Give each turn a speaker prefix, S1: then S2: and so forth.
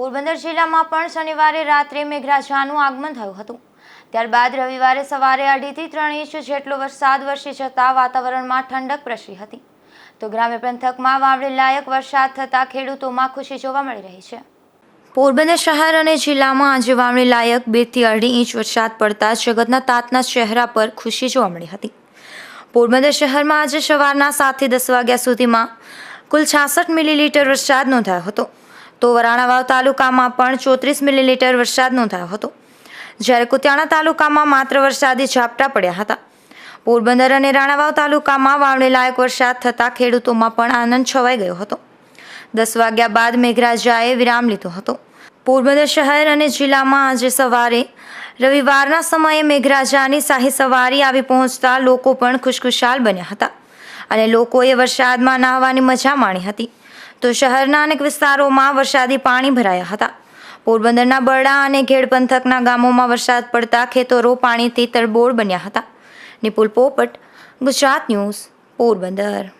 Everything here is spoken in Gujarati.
S1: પોરબંદર જિલ્લામાં પણ શનિવારે રાત્રે મેઘરાજાનું આગમન થયું હતું. ત્યારબાદ રવિવારે સવારે અઢીથી ત્રણ ઇંચ જેટલો વરસાદ વરસી જતાં વાતાવરણમાં ઠંડક પ્રસરી હતી. તો ગ્રામ્ય પંથકમાં વાવણી લાયક વરસાદ થતાં ખેડૂતોમાં ખુશી જોવા મળી રહી છે. પોરબંદર શહેર અને જિલ્લામાં આજે વાવણી લાયક બેથી અઢી ઇંચ વરસાદ પડતા જગતના તાતના ચહેરા પર ખુશી જોવા મળી હતી. પોરબંદર શહેરમાં આજે સવારના સાતથી દસ વાગ્યા સુધીમાં કુલ છાસઠ મિલીલીટર વરસાદ નોંધાયો હતો. તો વરાણાવાવ તાલુકામાં પણ ચોત્રીસ મિલીલીટર વરસાદ નોંધાયો હતો. જ્યારે કુતિયાણા તાલુકામાં માત્ર વરસાદી ઝાપટા પડ્યા હતા. પોરબંદર અને રાણાવાવ તાલુકામાં વાવણી લાયક વરસાદ થતાં ખેડૂતોમાં પણ આનંદ છવાઈ ગયો હતો. દસ વાગ્યા બાદ મેઘરાજાએ વિરામ લીધો હતો. પોરબંદર શહેર અને જિલ્લામાં આજે સવારે, રવિવારના સમયે મેઘરાજાની શાહી સવારી આવી પહોંચતા લોકો પણ ખુશખુશાલ બન્યા હતા અને લોકોએ વરસાદમાં નાહવાની મજા માણી હતી. તો શહેરના અનેક વિસ્તારોમાં વરસાદી પાણી ભરાયા હતા. પોરબંદરના બરડા અને ઘેડ પંથકના ગામોમાં વરસાદ પડતા ખેતરો પાણીથી તરબોળ બન્યા હતા. નિપુલ પોપટ, ગુજરાત ન્યૂઝ, પોરબંદર.